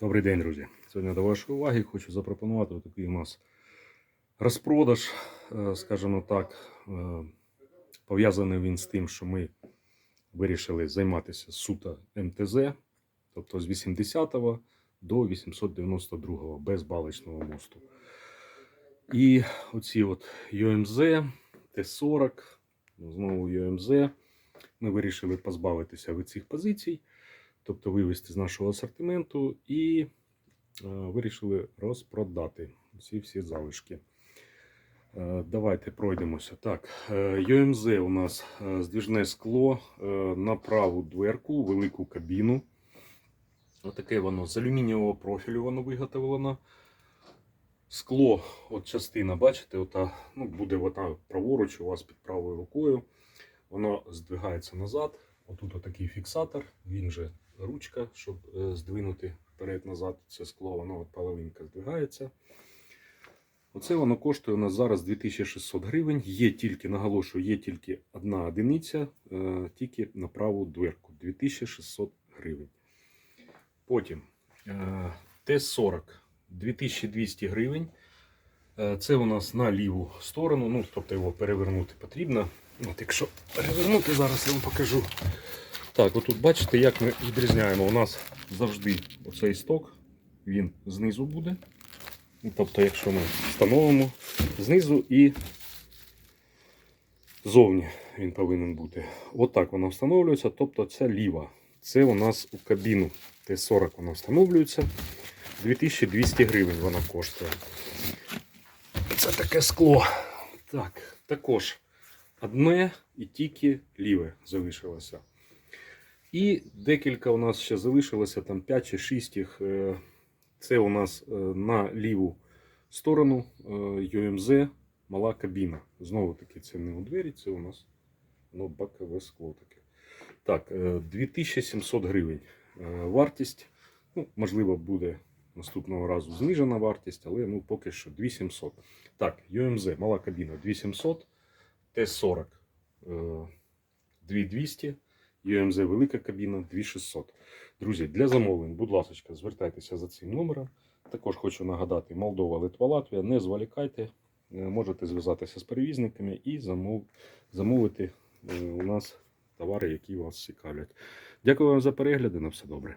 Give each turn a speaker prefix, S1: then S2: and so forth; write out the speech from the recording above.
S1: Добрий день, друзі. Сьогодні до вашої уваги хочу запропонувати такий у нас розпродаж, е, скажімо так. Е, Пов'язаний він з тим, що ми вирішили займатися суто МТЗ, тобто з 80 до 892 без баличного мосту. І оці от UMZ, Т-40, знову UMZ. Ми вирішили позбавитися від цих позицій тобто вивести з нашого асортименту, і е, вирішили розпродати ці всі залишки. Е, Давайте пройдемося. Так, е, UMZ у нас е, здвижне скло на праву дверку, велику кабіну. Отаке воно з алюмінієвого профілю воно виготовлено. Скло, от частина, бачите, ота, ну, буде ота праворуч у вас під правою рукою. Воно здвигається назад. Отут отакий фіксатор, він же ручка, щоб е, здвинути вперед-назад це скло, воно от половинка здвигається. Оце воно коштує у нас зараз 2600 гривень. Є тільки, наголошую, є тільки одна одиниця, е, тільки на праву дверку. 2600 гривень. Потім е, Т-40 2200 гривень. Це у нас на ліву сторону, ну, тобто його перевернути потрібно. От Якщо перевернути, зараз я вам покажу. Так, отут бачите, як ми відрізняємо. У нас завжди оцей сток, він знизу буде. Ну, Тобто, якщо ми встановимо знизу і зовні він повинен бути. Отак вона встановлюється. Тобто це ліва. Це у нас у кабіну Т-40 вона встановлюється. 2200 гривень вона коштує. Це таке скло. Так, також одне і тільки ліве залишилося. І декілька у нас ще залишилося, там 5 чи 6 їх. Е, Це у нас е, на ліву сторону е, UMZ мала кабіна. Знову таки, це не у двері, це у нас ну, бокове скло таке. Так, е, 2700 гривень вартість. Ну, можливо, буде наступного разу знижена вартість, але ну, поки що 2700. Так, UMZ, мала кабіна 2700, Т-40 е, 2200. UMZ велика кабіна 2600. Друзі, для замовлень, будь ласка, звертайтеся за цим номером. Також хочу нагадати: Молдова, Литва, Латвія. Не зволікайте, е, можете зв'язатися з перевізниками і замов... замовити е, у нас товари, які вас цікавлять. Дякую вам за перегляди. На все добре.